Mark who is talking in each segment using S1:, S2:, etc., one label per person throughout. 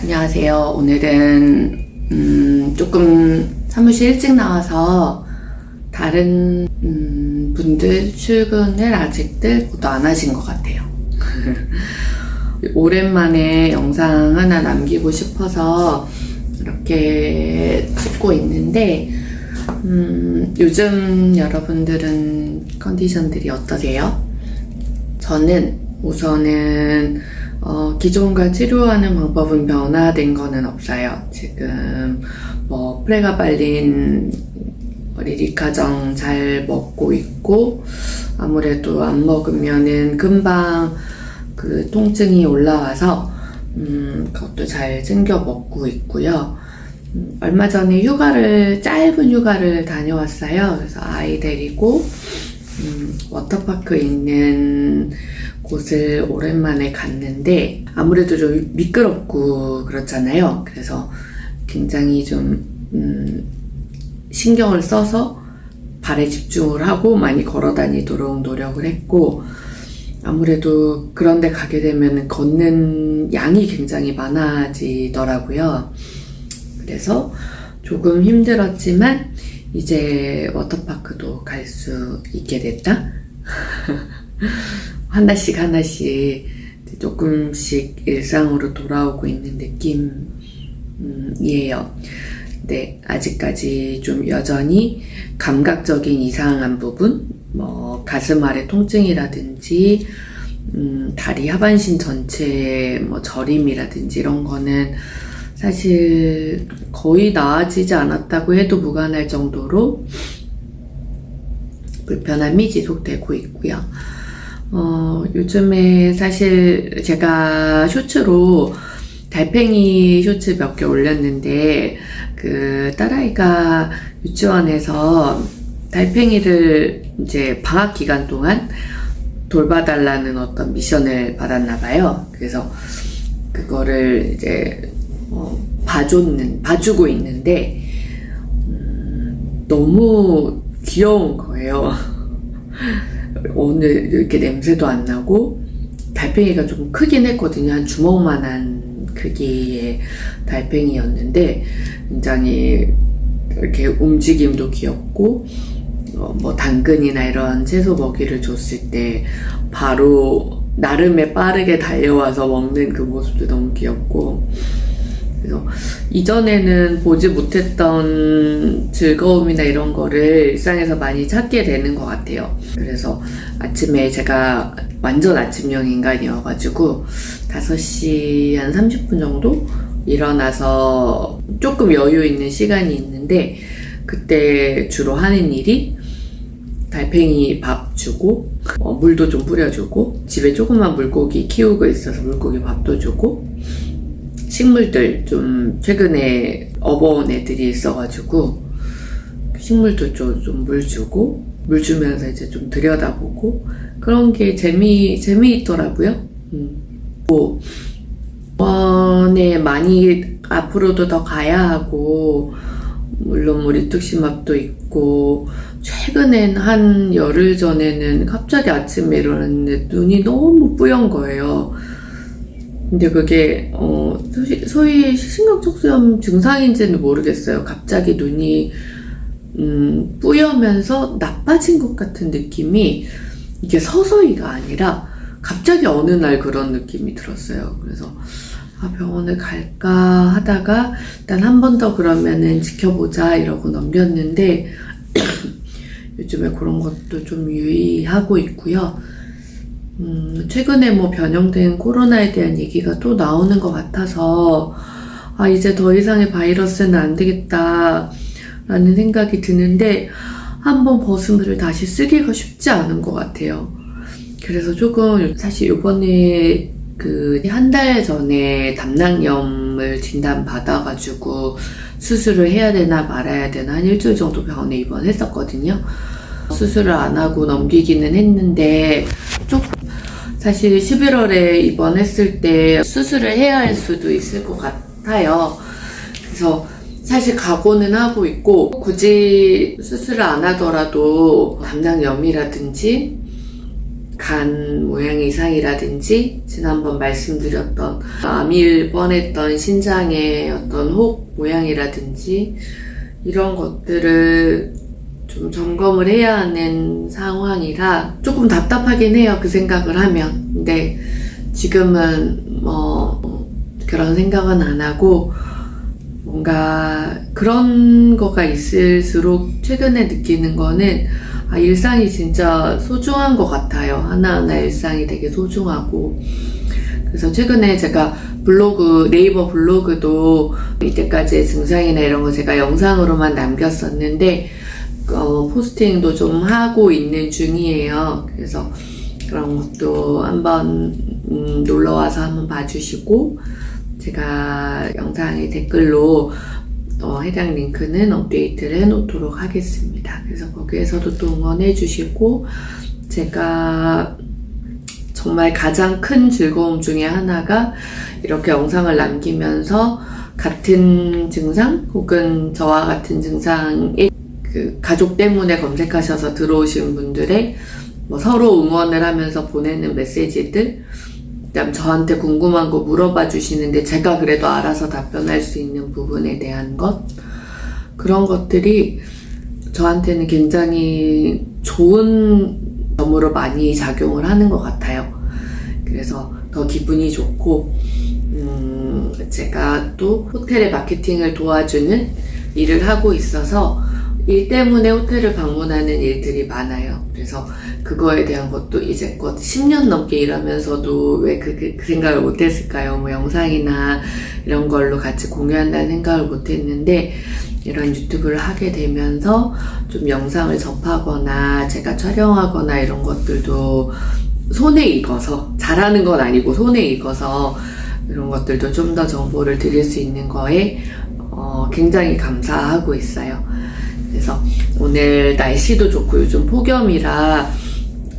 S1: 안녕하세요. 오늘은 음, 조금 사무실 일찍 나와서 다른 음, 분들 출근을 아직들 모두 안 하신 것 같아요. 오랜만에 영상 하나 남기고 싶어서 이렇게 찍고 있는데 음, 요즘 여러분들은 컨디션들이 어떠세요? 저는 우선은 어, 기존과 치료하는 방법은 변화된 거는 없어요. 지금 뭐 프레가발린 리리카정 잘 먹고 있고 아무래도 안 먹으면은 금방 그 통증이 올라와서 음, 그것도 잘 챙겨 먹고 있고요. 음, 얼마 전에 휴가를 짧은 휴가를 다녀왔어요. 그래서 아이 데리고 음, 워터파크 있는 곳을 오랜만에 갔는데 아무래도 좀 미끄럽고 그렇잖아요. 그래서 굉장히 좀 음, 신경을 써서 발에 집중을 하고 많이 걸어 다니도록 노력을 했고 아무래도 그런데 가게 되면 걷는 양이 굉장히 많아지더라고요. 그래서 조금 힘들었지만 이제 워터파크도 갈 수 있게 됐다. 하나씩 하나씩 조금씩 일상으로 돌아오고 있는 느낌이에요. 네, 아직까지 좀 여전히 감각적인 이상한 부분, 뭐 가슴 아래 통증이라든지 음, 다리 하반신 전체의 뭐 저림이라든지 이런 거는 사실 거의 나아지지 않았다고 해도 무관할 정도로 불편함이 지속되고 있고요. 어, 요즘에 사실 제가 쇼츠로 달팽이 쇼츠 몇 개 올렸는데 그 딸아이가 유치원에서 달팽이를 이제 방학 기간 동안 돌봐달라는 어떤 미션을 받았나 봐요. 그래서 그거를 이제 어, 봐줬는 봐주고 있는데 음, 너무 귀여운 거예요. 오늘 이렇게 냄새도 안 나고 달팽이가 좀 크긴 했거든요. 한 주먹만한 크기의 달팽이였는데 굉장히 이렇게 움직임도 귀엽고 어, 뭐 당근이나 이런 채소 먹이를 줬을 때 바로 나름의 빠르게 달려와서 먹는 그 모습도 너무 귀엽고 그래서 이전에는 보지 못했던 즐거움이나 이런 거를 일상에서 많이 찾게 되는 것 같아요. 그래서 아침에 제가 완전 아침형 인간이어가지고 5시 한 30분 정도 일어나서 조금 여유 있는 시간이 있는데 그때 주로 하는 일이 달팽이 밥 주고 어, 물도 좀 뿌려주고 집에 조그만 물고기 키우고 있어서 물고기 밥도 주고 식물들 좀 최근에 업어온 애들이 있어가지고 식물도 좀 물 주고 물 주면서 이제 좀 들여다보고 그런 게 재미 재미있더라고요. 음. 뭐 원에 많이 앞으로도 더 가야 하고 물론 뭐 리뚝심압도 있고 최근엔 한 열흘 전에는 갑자기 아침에 일어났는데 눈이 너무 뿌연 거예요. 근데 그게 어 소위, 신경촉수염 증상인지는 모르겠어요. 갑자기 눈이 음, 뿌여면서 나빠진 것 같은 느낌이 이게 서서히가 아니라 갑자기 어느 날 그런 느낌이 들었어요. 그래서 아, 병원을 갈까 하다가 일단 한 번 더 그러면은 지켜보자 이러고 넘겼는데 요즘에 그런 것도 좀 유의하고 있고요. 음, 최근에 뭐 변형된 코로나에 대한 얘기가 또 나오는 것 같아서 아, 이제 더 이상의 바이러스는 안 되겠다 라는 생각이 드는데 한번 버스물을 다시 쓰기가 쉽지 않은 것 같아요. 그래서 조금 사실 요번에 그 한 달 전에 담낭염을 진단 받아가지고 수술을 해야 되나 말아야 되나 한 일주일 정도 병원에 입원했었거든요. 수술을 안 하고 넘기기는 했는데 사실 11월에 입원했을 때 수술을 해야 할 수도 있을 것 같아요. 그래서 사실 각오는 하고 있고 굳이 수술을 안 하더라도 담낭염이라든지 간 모양 이상이라든지 지난번 말씀드렸던 암일 뻔했던 신장의 어떤 혹 모양이라든지 이런 것들을 좀 점검을 해야 하는 상황이라 조금 답답하긴 해요. 그 생각을 하면. 근데 지금은 뭐 그런 생각은 안 하고 뭔가 그런 거가 있을수록 최근에 느끼는 거는 아, 일상이 진짜 소중한 것 같아요. 하나하나 일상이 되게 소중하고. 그래서 최근에 제가 블로그, 네이버 블로그도 이때까지의 증상이나 이런 거 제가 영상으로만 남겼었는데, 어, 포스팅도 좀 하고 있는 중이에요. 그래서 그런 것도 한번 음, 놀러 와서 한번 봐주시고, 제가 영상의 댓글로 어, 해당 링크는 업데이트를 해놓도록 하겠습니다. 그래서 거기에서도 또 응원해 주시고, 제가 정말 가장 큰 즐거움 중에 하나가 이렇게 영상을 남기면서 같은 증상 혹은 저와 같은 증상의 그 가족 때문에 검색하셔서 들어오신 분들의 뭐 서로 응원을 하면서 보내는 메시지들 그다음 저한테 궁금한 거 물어봐 주시는데 제가 그래도 알아서 답변할 수 있는 부분에 대한 것 그런 것들이 저한테는 굉장히 좋은 점으로 많이 작용을 하는 것 같아요. 그래서 더 기분이 좋고 음, 제가 또 호텔의 마케팅을 도와주는 일을 하고 있어서 일 때문에 호텔을 방문하는 일들이 많아요. 그래서 그거에 대한 것도 이제껏 10년 넘게 일하면서도 왜 그, 그, 그 생각을 못했을까요? 뭐 영상이나 이런 걸로 같이 공유한다는 생각을 못했는데 이런 유튜브를 하게 되면서 좀 영상을 접하거나 제가 촬영하거나 이런 것들도 손에 익어서 잘하는 건 아니고 손에 익어서 이런 것들도 좀 더 정보를 드릴 수 있는 거에 어, 굉장히 감사하고 있어요. 그래서 오늘 날씨도 좋고 요즘 폭염이라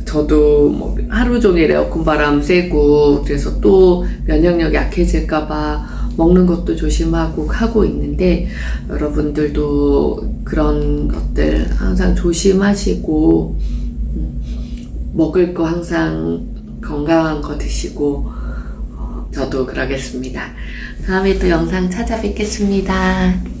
S1: 저도 뭐 하루 종일 에어컨 바람 쐬고 그래서 또 면역력 약해질까봐 먹는 것도 조심하고 하고 있는데 여러분들도 그런 것들 항상 조심하시고 음, 먹을 거 항상 건강한 거 드시고 어, 저도 그러겠습니다. 다음에 또 영상 찾아뵙겠습니다.